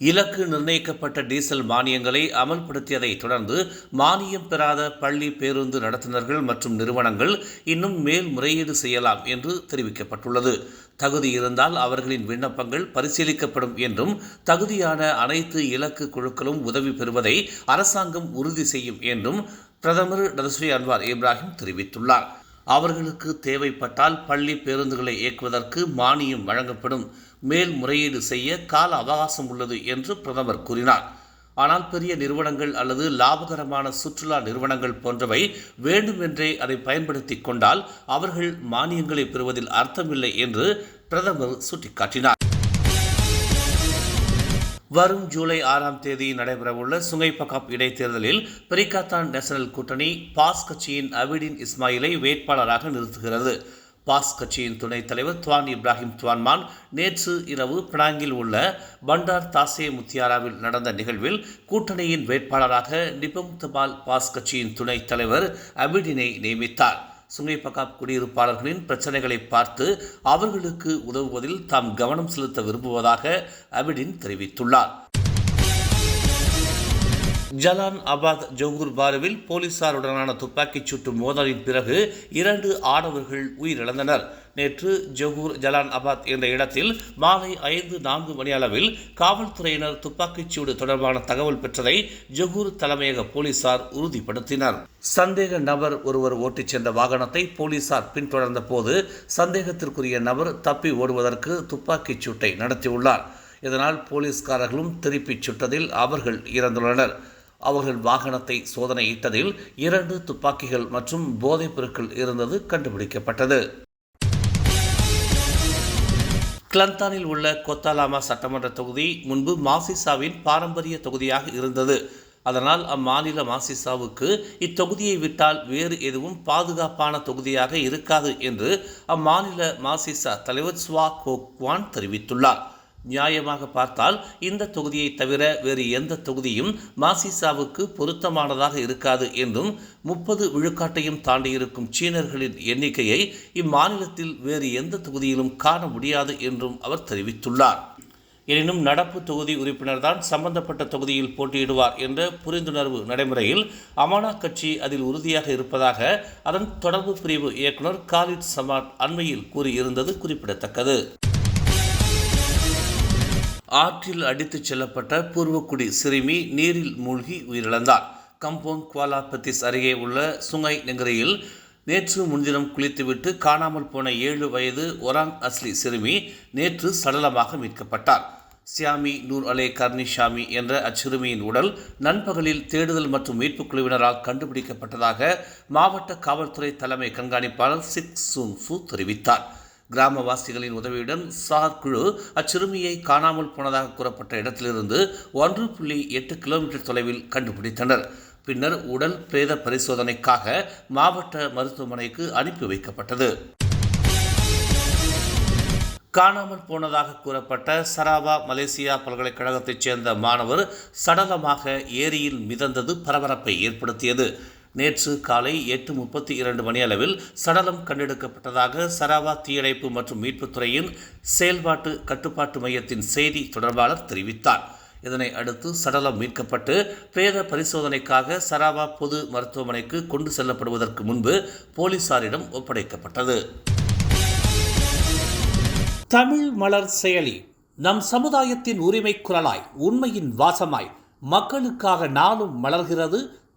இலக்கு நிர்ணயிக்கப்பட்ட டீசல் மானியங்களை அமல்படுத்தியதை தொடர்ந்து மானியம் பெறாத பள்ளி பேருந்து நடத்துனர்கள் மற்றும் நிறுவனங்கள் இன்னும் மேல்முறையீடு செய்யலாம் என்று தெரிவிக்கப்பட்டுள்ளது. தகுதி இருந்தால் அவர்களின் விண்ணப்பங்கள் பரிசீலிக்கப்படும் என்றும் தகுதியான அனைத்து இலக்கு குழுக்களும் உதவி பெறுவதை அரசாங்கம் உறுதி செய்யும் என்றும் பிரதமர் டதஸ்ரீ அன்வார் இப்ராஹிம் தெரிவித்துள்ளார். அவர்களுக்கு தேவைப்பட்டால் பள்ளி பேருந்துகளை இயக்குவதற்கு மானியம் வழங்கப்படும். மேல்முறையீடு செய்ய கால அவகாசம் உள்ளது என்று பிரதமர் கூறினார். ஆனால் பெரிய நிறுவனங்கள் அல்லது லாபகரமான சுற்றுலா நிறுவனங்கள் போன்றவை வேண்டுமென்றே அதை பயன்படுத்தி கொண்டால் அவர்கள் மானியங்களை பெறுவதில் அர்த்தமில்லை என்று பிரதமர் சுட்டிக்காட்டினார். வரும் ஜூலை ஆறாம் தேதி நடைபெறவுள்ள சுங்கைப்பகாப் இடைத்தேர்தலில் பிரிகாத்தான் நேஷனல் கூட்டணி பாஸ் கட்சியின் அபிடின் இஸ்மாயிலை வேட்பாளராக நிறுத்துகிறது. பாஸ் கட்சியின் துணைத் தலைவர் துவான் இப்ராஹிம் துவான்மான் நேற்று இரவு பினாங்கில் உள்ள பண்டார் தாசே முத்தியாராவில் நடந்த நிகழ்வில் கூட்டணியின் வேட்பாளராக நிபம் தபால் பாஸ் கட்சியின் துணைத் தலைவர் அபிடினை நியமித்தார். சுங்கை பகாப் குடியிருப்பாளர்களின் பிரச்சனைகளை பார்த்து அவர்களுக்கு உதவுவதில் தாம் கவனம் செலுத்த விரும்புவதாக அபிடின் தெரிவித்துள்ளார். ஜலான் அபாத் ஜோகூர் பாருவில் போலீசாருடனான துப்பாக்கிச் சூட்டு மோதலின் பிறகு இரண்டு ஆடவர்கள் உயிரிழந்தனர். நேற்று ஜொகூர் ஜலான் அபாத் என்ற இடத்தில் மாலை ஐந்து நான்கு மணி அளவில் காவல்துறையினர் துப்பாக்கிச் சூடு தொடர்பான தகவல் பெற்றதை ஜொகூர் தலைமையக போலீசார் உறுதிப்படுத்தினர். சந்தேக நபர் ஒருவர் ஓட்டிச் சென்ற வாகனத்தை போலீசார் பின்தொடர்ந்த போது சந்தேகத்திற்குரிய நபர் தப்பி ஓடுவதற்கு துப்பாக்கிச் சூட்டை நடத்தியுள்ளார். இதனால் போலீஸ்காரர்களும் திருப்பிச் சுட்டதில் அவர்கள் இறந்துள்ளனர். அவர்கள் வாகனத்தை சோதனையிட்டதில் இரண்டு துப்பாக்கிகள் மற்றும் போதைப் பொருட்கள் இருந்தது கண்டுபிடிக்கப்பட்டது. கிளந்தானில் உள்ள கொத்தாலாமா சட்டமன்ற தொகுதி முன்பு மாசிசாவின் பாரம்பரிய தொகுதியாக இருந்தது. அதனால் அம்மாநில மாசிசாவுக்கு இத்தொகுதியை விட்டால் வேறு எதுவும் பாதுகாப்பான தொகுதியாக இருக்காது என்று அம்மாநில மாசிசா தலைவர் ஸ்வா கோக்வான் தெரிவித்துள்ளார். நியாயமாக பார்த்தால் இந்த தொகுதியை தவிர வேறு எந்த தொகுதியும் மாசிசாவுக்கு பொருத்தமானதாக இருக்காது என்றும் முப்பது விழுக்காட்டையும் தாண்டியிருக்கும் சீனர்களின் எண்ணிக்கையை இம்மாநிலத்தில் வேறு எந்த தொகுதியிலும் காண முடியாது என்றும் அவர் தெரிவித்துள்ளார். எனினும் நடப்பு தொகுதி உறுப்பினர் தான் சம்பந்தப்பட்ட தொகுதியில் போட்டியிடுவார் என்ற புரிந்துணர்வு நடைமுறையில் அமானா கட்சி அதில் உறுதியாக இருப்பதாக அதன் தொடர்பு பிரிவு இயக்குனர் காலித் சமாட் அண்மையில் கூறியிருந்தது குறிப்பிடத்தக்கது. ஆற்றில் அடித்துச் செல்லப்பட்ட பூர்வக்குடி சிறுமி நீரில் மூழ்கி உயிரிழந்தார். கம்போங் குவாலாபத்திஸ் அருகே உள்ள சுங்கை நெங்கரையில் நேற்று முன்தினம் குளித்துவிட்டு காணாமல் போன ஏழு வயது ஒராங் அஸ்லி சிறுமி நேற்று சடலமாக மீட்கப்பட்டார். சியாமி நூர் அலே கர்னிஷாமி என்ற அச்சிறுமியின் உடல் நண்பகலில் தேடுதல் மற்றும் மீட்புக் குழுவினரால் கண்டுபிடிக்கப்பட்டதாக மாவட்ட காவல்துறை தலைமை கண்காணிப்பாளர் சிக் சூன் ஃபு தெரிவித்தார். கிராமவாசிகளின் உதவியுடன் சார் குழு அச்சிறுமியை காணாமல் போனதாக கூறப்பட்ட இடத்திலிருந்து ஒன்று புள்ளி எட்டு கிலோமீட்டர் தொலைவில் கண்டுபிடித்தனர். பின்னர் உடல் பிரேத பரிசோதனைக்காக மாவட்ட மருத்துவமனைக்கு அனுப்பி வைக்கப்பட்டது. காணாமல் போனதாக கூறப்பட்ட சராவா மலேசியா பல்கலைக்கழகத்தைச் சேர்ந்த மாணவர் சடலமாக ஏரியில் மிதந்தது பரபரப்பை ஏற்படுத்தியது. நேற்று காலை எட்டு முப்பத்தி இரண்டு மணி அளவில் சடலம் கண்டெடுக்கப்பட்டதாக சராவா தீயணைப்பு மற்றும் மீட்புத்துறையின் செயல்பாட்டு கட்டுப்பாட்டு மையத்தின் செய்தி தொடர்பாளர் தெரிவித்தார். இதனை அடுத்து சடலம் மீட்கப்பட்டு பிரேத பரிசோதனைக்காக சராவா பொது மருத்துவமனைக்கு கொண்டு செல்லப்படுவதற்கு முன்பு போலீசாரிடம் ஒப்படைக்கப்பட்டது. தமிழ் மலர் செயலி நம் சமுதாயத்தின் உரிமை குரலாய் உண்மையின் வாசமாய் மக்களுக்காக நாளும் மலர்கிறது